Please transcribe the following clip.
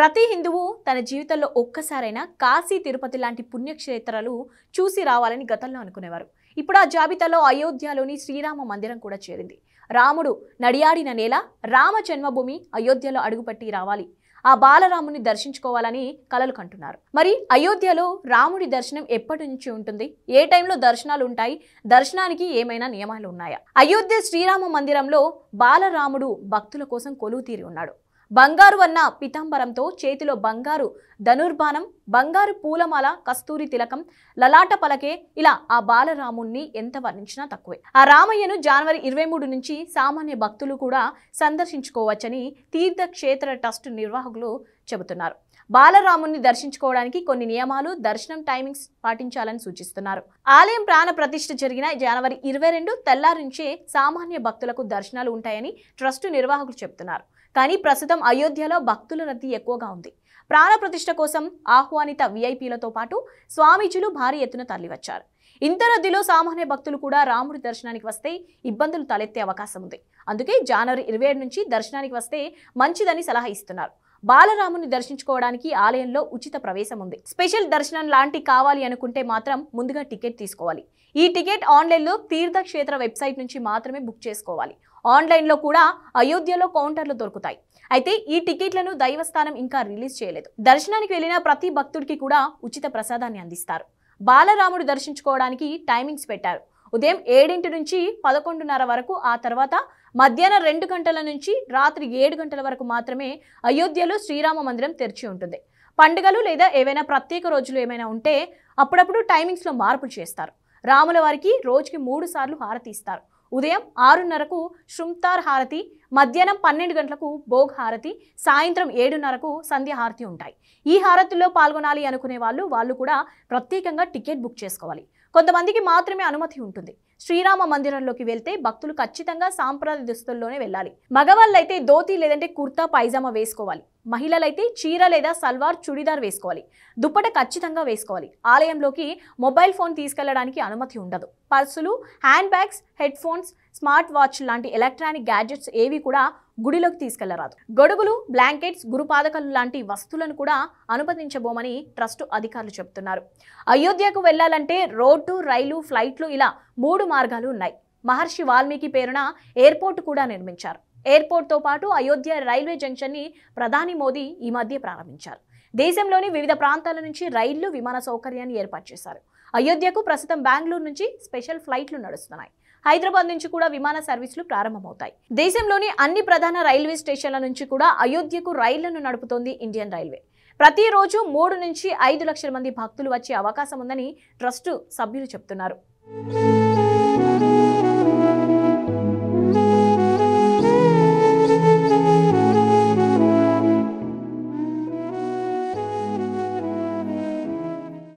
ప్రతి హిందువు తన జీవితంలో ఒక్కసారైనా కాశీ తిరుపతి లాంటి పుణ్యక్షేత్రాలు చూసి రావాలని గతంలో అనుకునేవారు. ఇప్పుడు ఆ జాబితాలో అయోధ్యలోని శ్రీరామ మందిరం కూడా చేరింది. రాముడు నడియాడిన నేల రామ జన్మభూమి అయోధ్యలో అడుగుపట్టి రావాలి. ఆ బాలరాముని దర్శించుకోవాలని కలలు కంటున్నారు. మరి అయోధ్యలో రాముడి దర్శనం ఎప్పటి నుంచి ఉంటుంది? ఏ టైంలో దర్శనాలు ఉంటాయి? దర్శనానికి ఏమైనా నియమాలు ఉన్నాయా? అయోధ్య శ్రీరామ మందిరంలో బాలరాముడు భక్తుల కోసం కొలువు తీరి ఉన్నాడు. బంగారు అన్న పితాంబరంతో చేతిలో బంగారు ధనుర్బాణం బంగారు పూలమాల కస్తూరి తిలకం లలాట పలకే ఇలా ఆ బాలరాముణ్ణి ఎంత వర్ణించినా తక్కువే. ఆ రామయ్యను జనవరి ఇరవై మూడు నుంచి సామాన్య భక్తులు కూడా సందర్శించుకోవచ్చని తీర్థక్షేత్ర ట్రస్ట్ నిర్వాహకులు చెబుతున్నారు. బాలరాముని దర్శించుకోవడానికి కొన్ని నియమాలు దర్శనం టైమింగ్స్ పాటించాలని సూచిస్తున్నారు. ఆలయం ప్రాణ ప్రతిష్ఠ జరిగిన జనవరి ఇరవై రెండు తెల్లారించే సామాన్య భక్తులకు దర్శనాలు ఉంటాయని ట్రస్టు నిర్వాహకులు చెబుతున్నారు. కానీ ప్రస్తుతం అయోధ్యలో భక్తుల రద్దీ ఎక్కువగా ఉంది. ప్రాణప్రతిష్ఠ కోసం ఆహ్వానిత విఐపీలతో పాటు స్వామీజీలు భారీ ఎత్తున తరలివచ్చారు. ఇంత రద్దీలో సామాన్య భక్తులు కూడా రాముడి దర్శనానికి వస్తే ఇబ్బందులు తలెత్తే అవకాశం ఉంది. అందుకే జనవరి ఇరవై నుంచి దర్శనానికి వస్తే మంచిదని సలహా ఇస్తున్నారు. బాలరాముని దర్శించుకోవడానికి ఆలయంలో ఉచిత ప్రవేశం ఉంది. స్పెషల్ దర్శనం లాంటి కావాలి అనుకుంటే మాత్రం ముందుగా టికెట్ తీసుకోవాలి. ఈ టికెట్ ఆన్లైన్లో తీర్థక్షేత్ర వెబ్సైట్ నుంచి మాత్రమే బుక్ చేసుకోవాలి. ఆన్లైన్లో కూడా అయోధ్యలో కౌంటర్లు దొరుకుతాయి. అయితే ఈ టికెట్లను దైవస్థానం ఇంకా రిలీజ్ చేయలేదు. దర్శనానికి వెళ్ళిన ప్రతి భక్తుడికి కూడా ఉచిత ప్రసాదాన్ని అందిస్తారు. బాలరాముడు దర్శించుకోవడానికి టైమింగ్స్ పెట్టారు. ఉదయం ఏడింటి నుంచి పదకొండున్నర వరకు ఆ తర్వాత మధ్యాహ్నం రెండు గంటల నుంచి రాత్రి ఏడు గంటల వరకు మాత్రమే అయోధ్యలో శ్రీరామ మందిరం తెరిచి ఉంటుంది. పండుగలు లేదా ఏవైనా ప్రత్యేక రోజులు ఏమైనా ఉంటే అప్పుడప్పుడు టైమింగ్స్లో మార్పులు చేస్తారు. రాముల వారికి రోజుకి మూడు సార్లు హారతి ఇస్తారు. ఉదయం ఆరున్నరకు శృంతార్ హారతి మధ్యాహ్నం పన్నెండు గంటలకు భోగ్ హారతి సాయంత్రం ఏడున్నరకు సంధ్య హారతి ఉంటాయి. ఈ హారతుల్లో పాల్గొనాలి అనుకునే వాళ్ళు వాళ్ళు కూడా ప్రత్యేకంగా టికెట్ బుక్ చేసుకోవాలి. కొంతమందికి మాత్రమే అనుమతి ఉంటుంది. శ్రీరామ మందిరంలోకి వెళ్తే భక్తులు ఖచ్చితంగా సాంప్రదాయ దుస్తుల్లోనే వెళ్ళాలి. మగవాళ్ళైతే ధోతి లేదంటే కుర్తా పైజామా వేసుకోవాలి. మహిళలైతే చీర లేదా సల్వార్ చుడిదార్ వేసుకోవాలి. దుప్పట ఖచ్చితంగా వేసుకోవాలి. ఆలయంలోకి మొబైల్ ఫోన్ తీసుకెళ్ళడానికి అనుమతి ఉండదు. పర్సులు handbags headphones smart watch లాంటి ఎలక్ట్రానిక్ గ్యాడ్జెట్స్ ఏవి కూడా గుడిలోకి తీసుకెళ్ళరాదు. గొడుగులు బ్లాంకెట్స్ గురుపాదకలు లాంటి వస్తువులను కూడా అనుమతించబోమని ట్రస్టు అధికారులు చెబుతున్నారు. అయోధ్యకు వెళ్ళాలంటే రోడ్డు రైలు ఫ్లైట్లు ఇలా మూడు మార్గాలు ఉన్నాయి. మహర్షి వాల్మీకి పేరున ఎయిర్పోర్ట్ కూడా నిర్మించారు. ఎయిర్పోర్ట్తో పాటు అయోధ్య రైల్వే జంక్షన్ని ప్రధాని మోదీ ఈ మధ్య ప్రారంభించారు. దేశంలోని వివిధ ప్రాంతాల నుంచి రైళ్ళు విమాన సౌకర్యాన్ని ఏర్పాటు చేశారు. అయోధ్యకు ప్రస్తుతం బెంగళూరు నుంచి స్పెషల్ ఫ్లైట్లు నడుస్తున్నాయి. హైదరాబాద్ నుంచి కూడా విమాన సర్వీసులు ప్రారంభమవుతాయి. దేశంలోని అన్ని ప్రధాన రైల్వే స్టేషన్ల నుంచి కూడా అయోధ్యకు రైళ్ళను నడుపుతోంది ఇండియన్ రైల్వే. ప్రతిరోజు మూడు నుంచి ఐదు లక్షల మంది భక్తులు వచ్చే అవకాశం ఉందని ట్రస్ట్ సభ్యులు చెప్తున్నారు.